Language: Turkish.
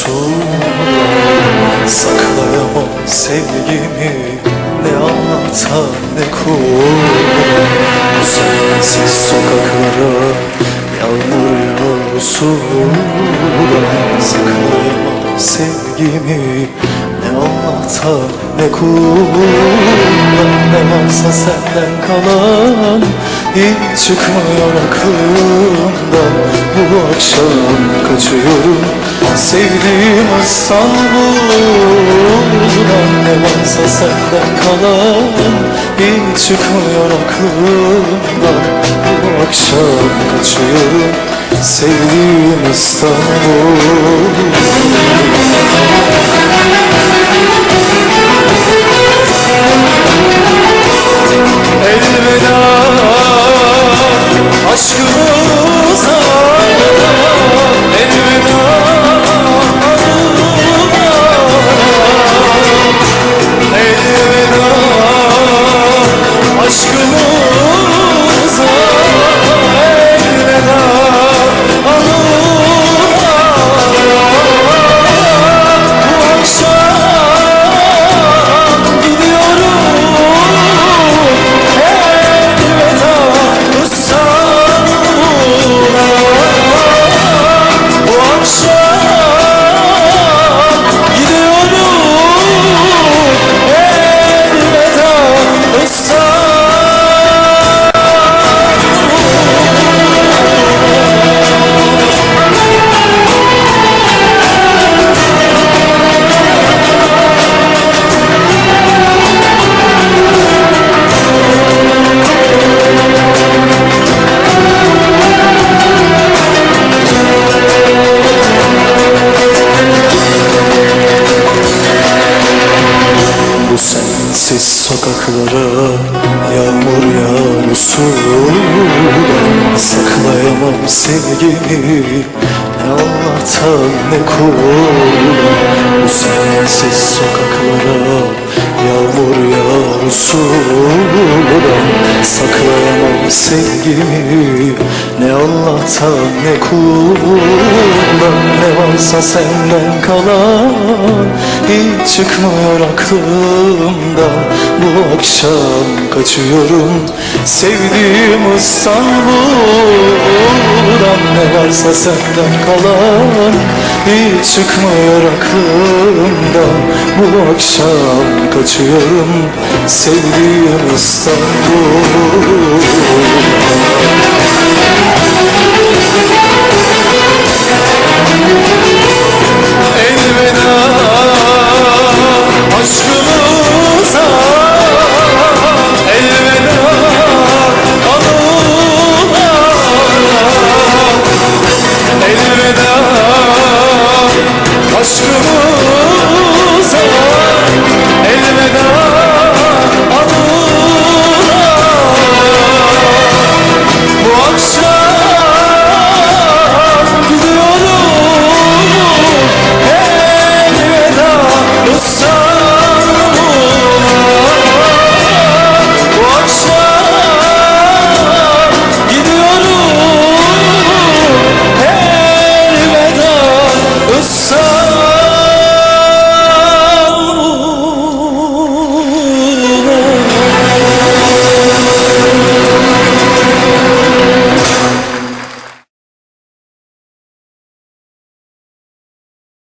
musun? Saklayamam sevgimi Ne anlata ne kulda sensiz sokaklara Yağmur yağusu Saklayamam sevgimi Ne anlata ne kulda Ne varsa senden kalan hiç çıkmıyor aklımdan Bu akşam kaçıyorum. Sevdiğim İstanbul'dan Ne varsa senden kalan Hiç çıkmıyor aklımdan Bu akşam kaçıyorum. Sevdiğim İstanbul sensiz sokaklara Yağmur yağmusundan Saklayamam sevgimi Ne Allah'tan ne kuldan Bu sensiz sokaklara Yağmur yağmusundan Saklayamam sevgimi Ne Allah'tan ne kuldan Ne varsa senden kalan Hiç çıkmıyor aklımdan Bu akşam kaçıyorum Sevdiğim İstanbul'dan Ne varsa senden kalan Hiç çıkmıyor aklımdan Bu akşam kaçıyorum Sevdiğim İstanbul